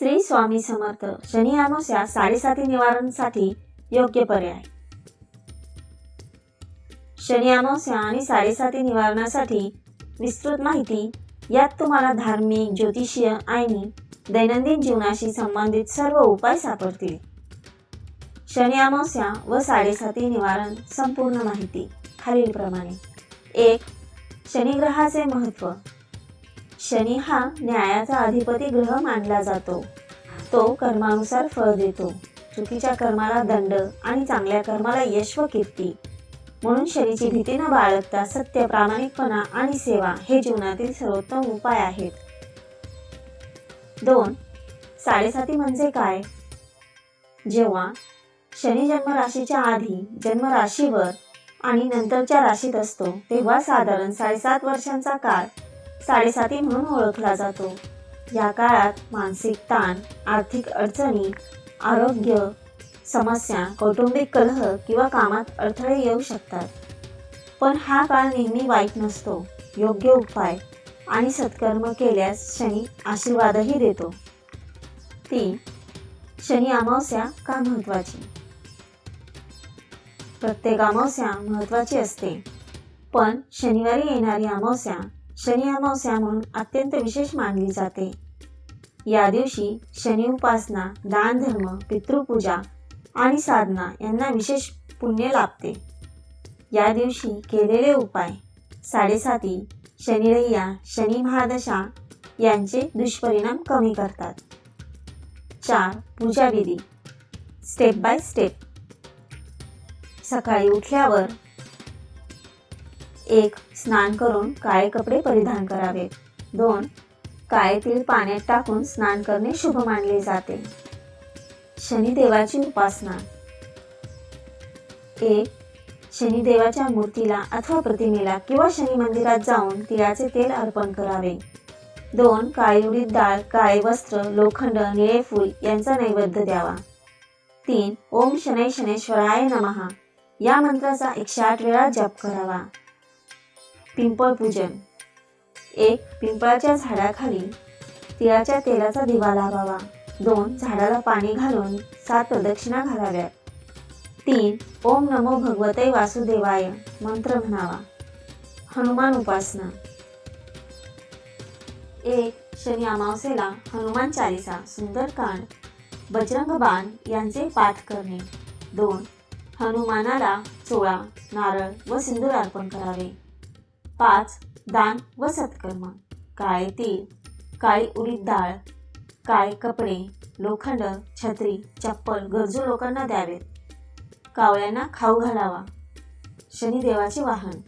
श्री स्वामी समर्थ शनी अमावस्या साडेसाती निवारणसाठी योग्य पर्याय. शनी अमावस्या आणि साडेसाती निवारणासाठी विस्तृत माहिती यात तुम्हाला धार्मिक ज्योतिषीय आणि दैनंदिन जीवनाशी संबंधित सर्व उपाय सापडतील. शनी अमावस्या व साडेसाती निवारण संपूर्ण माहिती खालीलप्रमाणे. एक शनिग्रहाचे महत्त्व शनी हा न्यायाचा अधिपती ग्रह मानला जातो. तो कर्मानुसार फळ देतो. चुकीच्या कर्माला दंड आणि चांगल्या कर्माला यश व कीर्ती. म्हणून शनीची भीती न बाळगता सत्य प्रामाणिकपणा आणि सेवा हे जीवनातील सर्वोत्तम उपाय आहेत. दोन साडेसाती म्हणजे काय? जेव्हा शनी जन्मराशीच्या आधी जन्म राशीवर आणि नंतरच्या राशीत असतो तेव्हा साधारण साडेसात वर्षांचा काळ साडेसाती म्हणून ओळखला जातो. या काळात मानसिक ताण आर्थिक अडचणी आरोग्य समस्या कौटुंबिक कलह किंवा कामात अडथळे येऊ शकतात. पण हा काळ नेहमी वाईट नसतो योग्य उपाय आणि सत्कर्म केल्यास शनी आशीर्वादही देतो. तीन शनी अमावस्या का महत्वाची प्रत्येक अमावस्या महत्वाची असते. पण शनिवारी येणारी अमावस्या शनी अमावस्या म्हणून अत्यंत विशेष मानली जाते. या दिवशी शनी उपासना दान धर्म पितृपूजा आणि साधना यांना विशेष पुण्य लाभते. या दिवशी केलेले उपाय. साडेसाती शनिरय्या शनी महादशा यांचे दुष्परिणाम कमी करतात. चार पूजाविधी स्टेप बाय स्टेप. सकाळी उठल्यावर एक स्नान करून काळे कपडे परिधान करावे. दोन काळे तीळ पाण्यात टाकून स्नान करणे शुभ मानले जाते. शनिदेवाची उपासना. एक शनिदेवाच्या मूर्तीला अथवा प्रतिमेला किंवा शनी मंदिरात जाऊन तिळाचे तेल अर्पण करावे. दोन काळी उडीद डाळ काळे वस्त्र लोखंड निळे फूल यांचा नैवेद्य द्यावा. तीन ओम शनै शनेश्वराय नमहा या मंत्राचा एकशे आठ वेळा जप करावा. पिंपळ पूजन एक पिंपळाच्या झाडाखाली तिळाच्या तेलाचा दिवा लावावा. दोन झाडाला पाणी घालून. सात प्रदक्षिणा घालाव्यात. तीन ओम नमो भगवते वासुदेवाय मंत्र म्हणावा. हनुमान उपासना. एक शनी अमावस्येला हनुमान चालिसा सुंदरकांड बजरंग बाण यांचे पाठ करणे. दोन हनुमानाला चोळा नारळ व सिंदूर अर्पण करावे. पाच दान व सत्कर्म. काळे तीळ काळी उडीद डाळ काळे कपडे लोखंड छत्री चप्पल गरजू लोकांना द्यावेत. कावळ्यांना खाऊ घालावा. शनिदेवाचे वाहन.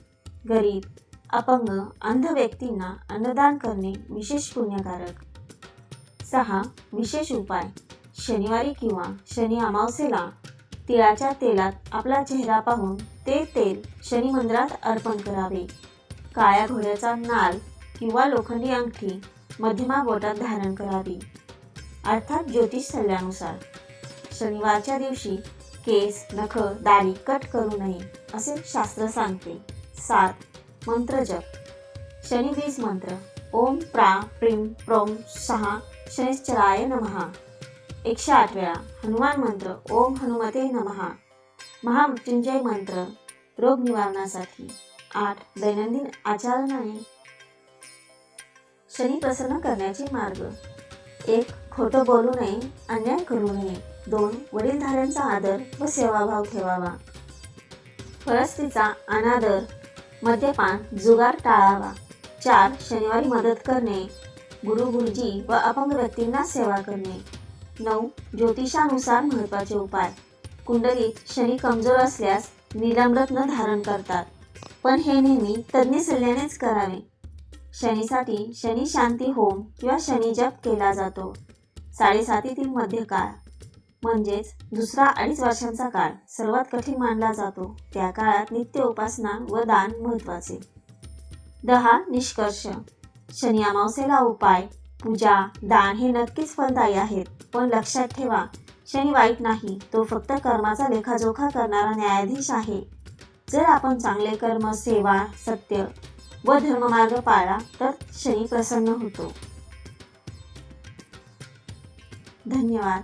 गरीब अपंग अंध व्यक्तींना अन्नदान करणे विशेष पुण्यकारक. सहा विशेष उपाय. शनिवारी किंवा शनी अमावस्येला तिळाच्या तेलात आपला चेहरा पाहून ते तेल शनी मंदिरात अर्पण करावे. काळ्या घोड्याचा नाल किंवा लोखंडी अंगठी मध्यमा बोटात धारण करावी. अर्थात ज्योतिष सल्ल्यानुसार शनिवारच्या दिवशी केस नख दाढी कट करू नये असे शास्त्र सांगते. सात. मंत्र जप. शनिबीज मंत्र. ओम प्रा प्रीम प्रोम सहा शनिश्चराय नमहा एकशे आठ वेळा. हनुमान मंत्र. ओम हनुमते नमहा महामृत्युंजय मंत्र. रोग निवारणासाठी. आठ दैनंदिन आचरणाने शनी प्रसन्न करण्याचे मार्ग. एक खोटं बोलू नये अन्याय करू नये. दोन वडीलधाऱ्यांचा आदर व सेवाभाव ठेवावा. परस्त्रीचा अनादर मद्यपान जुगार टाळावा. चार शनिवारी मदत करणे. गुरु गुरुजी व अपंग व्यक्तींना सेवा करणे. नऊ ज्योतिषानुसार महत्त्वाचे उपाय. कुंडलीत शनी कमजोर असल्यास निलंबरत्न धारण करतात. पण हे नेहमी तज्ज्ञ सल्ल्यानेच करावे. शनीसाठी शनी शांती होम किंवा शनी जप केला जातो. साडेसातीतील मध्यकाळ. म्हणजेच दुसरा अडीच वर्षांचा काळ सर्वात कठीण मानला जातो. त्या काळात नित्य उपासना व दान महत्त्वाचे दहा निष्कर्ष. शनी अमावस्येला उपाय. पूजा दान हे नक्कीच फलदायी आहेत पण लक्षात ठेवा शनी वाईट नाही तो फक्त कर्माचा लेखाजोखा करणारा न्यायाधीश आहे. जर आपण चांगले कर्म सेवा सत्य व धर्ममार्ग पाळला तर शनी प्रसन्न होतो. धन्यवाद.